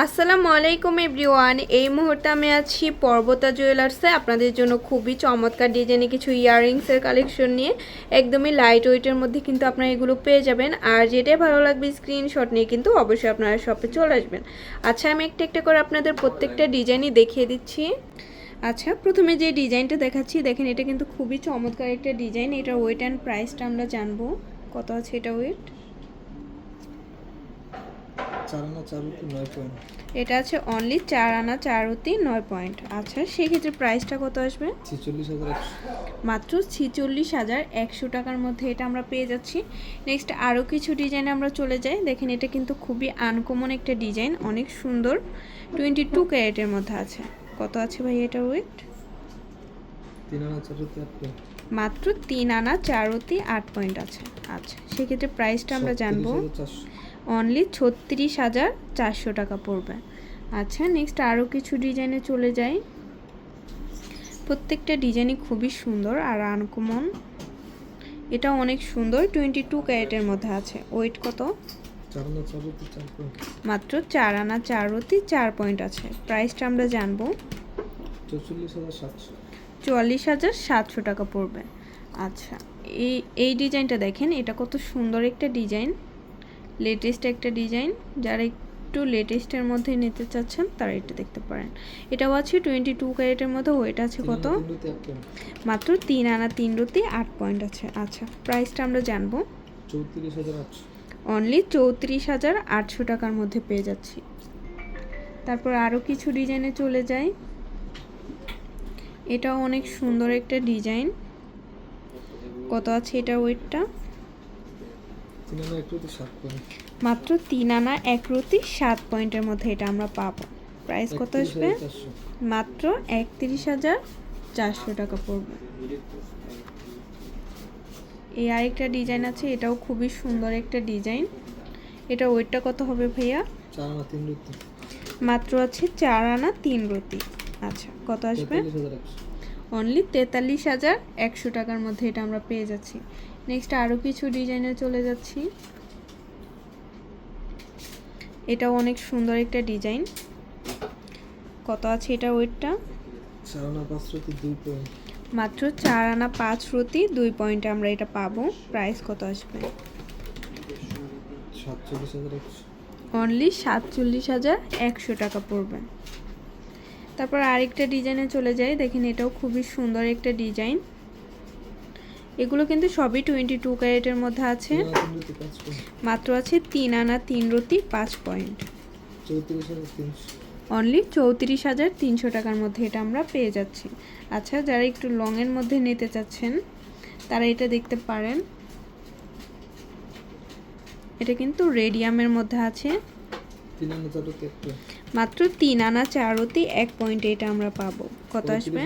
আসসালামু আলাইকুম এভরিওয়ান। এই মুহূর্তে আমি আছি পর্বতা জুয়েলার্সে। আপনাদের জন্য খুবই চমৎকার ডিজাইনে কিছু ইয়াররিংসের কালেকশন নিয়ে। একদমই লাইট ওয়েটের মধ্যে কিন্তু আপনারা এগুলো পেয়ে যাবেন। আর যেটাই ভালো লাগবে স্ক্রিনশট নিয়ে কিন্তু অবশ্যই আপনারা শপে চলে আসবেন। আচ্ছা আমি একটা একটা করে আপনাদের প্রত্যেকটা ডিজাইনই দেখিয়ে দিচ্ছি। আচ্ছা প্রথমে যে ডিজাইনটা দেখাচ্ছি, দেখেন এটা কিন্তু খুবই চমৎকার একটা ডিজাইন। এটার ওয়েট অ্যান্ড প্রাইসটা আমরা জানব। কত আছে এটা ওয়েট চার আনা চার রুটি নয় পয়েন্ট এটা আছে অনলি চার আনা চারুতি নয় পয়েন্ট আচ্ছা সেক্ষেত্রে প্রাইসটা কত আসবে? মাত্র ছিচল্লিশ হাজার একশো টাকার মধ্যে এটা আমরা পেয়ে যাচ্ছি। নেক্সট আরও কিছু ডিজাইনে আমরা চলে যাই। দেখেন এটা কিন্তু খুবই আনকমন একটা ডিজাইন অনেক সুন্দর। টোয়েন্টি টু ক্যারেটের মধ্যে আছে। কত আছে ভাই এটা ওয়েট তিন আনা চার রুটি মাত্র তিন আনা চারুতি আট পয়েন্ট আছে। আচ্ছা সেক্ষেত্রে প্রাইসটা আমরা জানব। অনলি ছত্রিশ হাজার চারশো টাকা পড়বে। আচ্ছা নেক্সট আরও কিছু ডিজাইনে চলে যাই। প্রত্যেকটা ডিজাইনই খুবই সুন্দর আর আনকমন এটা অনেক সুন্দর টোয়েন্টি টু ক্যারেটের মধ্যে আছে। ওয়েট কত? মাত্র চার আনা চার রতি চার পয়েন্ট আছে। প্রাইসটা আমরা জানব। চুয়াল্লিশ হাজার সাতশো। টাকা পড়বে। আচ্ছা এই এই ডিজাইনটা দেখেন এটা কত সুন্দর একটা ডিজাইন লেটেস্ট একটা ডিজাইন যারা একটু লেটেস্টের মধ্যে নিতে চাচ্ছেন তারা এটা দেখতে পারেন। এটাও আছে টোয়েন্টি টু ক্যারেটের মধ্যে ওয়েট আছে কত? মাত্র তিন আনা তিন রতি আট পয়েন্ট আছে। আচ্ছা প্রাইসটা আমরা জানব। চৌত্রিশ হাজার আটশো। অনলি চৌত্রিশ হাজার আটশো টাকার মধ্যে পেয়ে যাচ্ছি। তারপর আরও কিছু ডিজাইনে চলে যাই। এটাও অনেক সুন্দর একটা ডিজাইন কত আছে এটা ওয়েটটা তিন আনা এক রুটি সাত পয়েন্ট মাত্র তিন আনা এক রতি সাত পয়েন্টের মধ্যে এটা আমরা পাবো। প্রাইস কত আসবে? মাত্র একত্রিশ হাজার চারশো টাকা পড়বে। এই আরেকটা ডিজাইন আছে এটাও খুবই সুন্দর একটা ডিজাইন। এটা ওয়েটটা কত হবে ভাইয়া? চার আনা তিন রুটি মাত্র আছে চার আনা তিন রতি। আচ্ছা কত আসবে? অনলি তেতাল্লিশ হাজার একশো টাকার মধ্যে এটা আমরা পেয়ে যাচ্ছি। নেক্সট আরও কিছু ডিজাইনে চলে যাচ্ছি। এটাও অনেক সুন্দর একটা ডিজাইন কত আছে এটা ওয়েটটা? মাত্র চার আনা পাঁচ রতি দুই পয়েন্টে আমরা এটা পাবো। প্রাইস কত আসবে? অনলি সাতচল্লিশ হাজার একশো টাকা পড়বে। তারপর আরেকটা ডিজাইনে চলে যাই। দেখেন এটাও খুবই সুন্দর একটা ডিজাইন এগুলো কিন্তু সবই টোয়েন্টি টু ক্যারেটের মধ্যে আছে। মাত্র আছে তিন আনা তিন রতি পাঁচ পয়েন্ট অনলি চৌত্রিশ হাজার তিনশো টাকার মধ্যে এটা আমরা পেয়ে যাচ্ছি। আচ্ছা যারা একটু লংয়ের মধ্যে নিতে চাচ্ছেন তারা এটা দেখতে পারেন। এটা কিন্তু রেডিয়ামের মধ্যে আছে। মাত্র তিন আনা চারতি এক পয়েন্টে এটা আমরা পাবো। কত আসবে?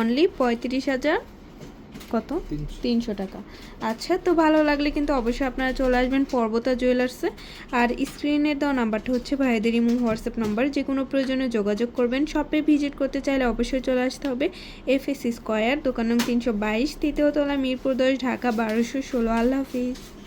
অনলি পঁয়ত্রিশ হাজার কত? তিনশো। টাকা। আচ্ছা তো ভালো লাগলে কিন্তু অবশ্যই আপনারা চলে আসবেন পর্বতা জুয়েলার্সে আর স্ক্রিনের দেওয়া নাম্বারটা হচ্ছে ভাইদের ইমু হোয়াটসঅ্যাপ নাম্বার যে কোনো প্রয়োজনে যোগাযোগ করবেন। শপে ভিজিট করতে চাইলে অবশ্যই চলে আসতে হবে। এফ এস স্কোয়ার দোকান নং তিনশো বাইশ তৃতীয় তলা মিরপুর দশ ঢাকা বারোশো ষোলো। আল্লাহ হাফিজ।